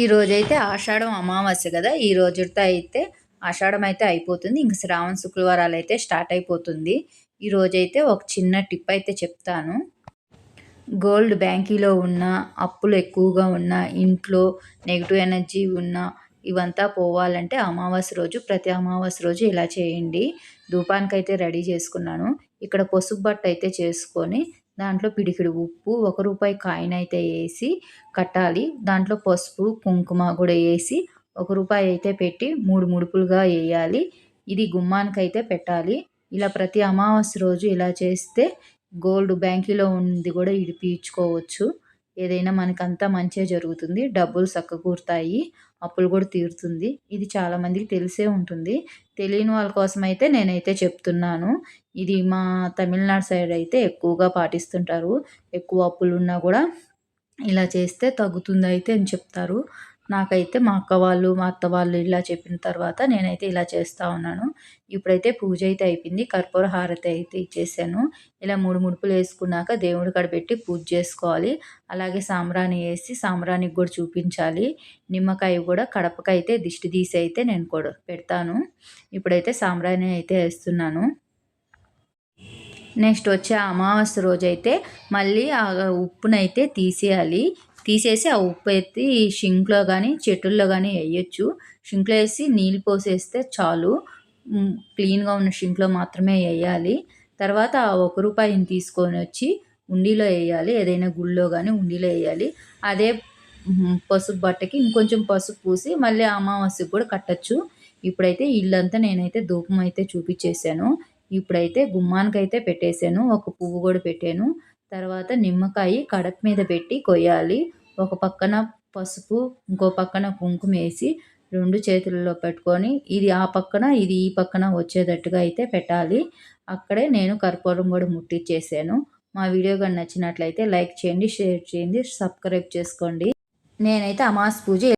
ఈ రోజైతే ఆషాఢం అమావాస్య కదా ఈ రోజుతో అయితే ఆషాఢం అయితే అయిపోతుంది. ఇంక శ్రావణ శుక్రవారాలు అయితే స్టార్ట్ అయిపోతుంది. ఈ రోజైతే ఒక చిన్న టిప్ అయితే చెప్తాను. గోల్డ్ బ్యాంకీలో ఉన్న అప్పులు ఎక్కువగా ఉన్న ఇంట్లో నెగిటివ్ ఎనర్జీ ఉన్న ఇవంతా పోవాలంటే అమావాస్య రోజు ప్రతి అమావాస్య రోజు ఇలా చేయండి. ధూపానికి అయితే రెడీ చేసుకున్నాను. ఇక్కడ పసుపు బట్ట అయితే చేసుకొని దాంట్లో పిడికిడి ఉప్పు ఒక రూపాయి కాయిన్ అయితే వేసి కట్టాలి. దాంట్లో పసుపు కుంకుమ కూడా వేసి ఒక రూపాయి అయితే పెట్టి మూడు ముడుపులుగా వేయాలి. ఇది గుమ్మానికి అయితే పెట్టాలి. ఇలా ప్రతి అమావాస్య రోజు ఇలా చేస్తే గోల్డ్ బ్యాంకులో ఉంది కూడా ఇడిపించుకోవచ్చు. ఏదైనా మనకంతా మంచిగా జరుగుతుంది. డబ్బులు చక్కకూరుతాయి అప్పులు కూడా తీరుతుంది. ఇది చాలామందికి తెలిసే ఉంటుంది. తెలియని వాళ్ళ కోసం అయితే నేనైతే చెప్తున్నాను. ఇది మా తమిళనాడు సైడ్ అయితే ఎక్కువగా పాటిస్తుంటారు. ఎక్కువ అప్పులు ఉన్నా కూడా ఇలా చేస్తే తగ్గుతుంది అయితే అని చెప్తారు. నాకైతే మా అక్క వాళ్ళు మా అత్త వాళ్ళు ఇలా చెప్పిన తర్వాత నేనైతే ఇలా చేస్తూ ఉన్నాను. ఇప్పుడైతే పూజ అయితే అయిపోయింది కర్పూర హారతి అయితే ఇచ్చేసాను. ఇలా మూడు ముడుపులు వేసుకున్నాక దేవుడి కాడ పెట్టి పూజ చేసుకోవాలి. అలాగే సాంబ్రాణి వేసి సాంబ్రాణికి కూడా చూపించాలి. నిమ్మకాయ కూడా కడపకైతే దిష్టి తీసి అయితే నేను కూడా పెడతాను. ఇప్పుడైతే సాంబ్రాణి అయితే వేస్తున్నాను. నెక్స్ట్ వచ్చే అమావాస్య రోజు అయితే మళ్ళీ ఆ ఉప్పునైతే తీసేయాలి. తీసేసి ఆ ఉప్పు ఎత్తి షింక్లో కానీ చెట్టుల్లో కానీ వేయచ్చు. షింక్లో వేసి నీళ్ళు పోసేస్తే చాలు. క్లీన్గా ఉన్న షింక్లో మాత్రమే వేయాలి. తర్వాత ఆ ఒక రూపాయిని తీసుకొని వచ్చి ఉండిలో వేయాలి. ఏదైనా గుళ్ళో కానీ ఉండిలో వేయాలి. అదే పసుపు బట్టకి ఇంకొంచెం పసుపు పూసి మళ్ళీ అమావాస్యకు కూడా కట్టచ్చు. ఇప్పుడైతే ఇల్లంతా నేనైతే ధూపం అయితే చూపించేశాను. ఇప్పుడైతే గుమ్మానికి అయితే పెట్టేశాను. ఒక పువ్వు కూడా పెట్టాను. తర్వాత నిమ్మకాయ కడప మీద పెట్టి కొయ్యాలి. ఒక పక్కన పసుపు ఇంకో పక్కన కుంకుమ వేసి రెండు చేతులలో పెట్టుకొని ఇది ఆ పక్కన ఇది ఈ పక్కన వచ్చేటట్టుగా అయితే పెట్టాలి. అక్కడే నేను కర్పూరం కూడా ముట్టించేసాను మా వీడియో కానీ నచ్చినట్లయితే లైక్ చేయండి షేర్ చేయండి సబ్స్క్రైబ్ చేసుకోండి. నేనైతే అమాస్ పూజ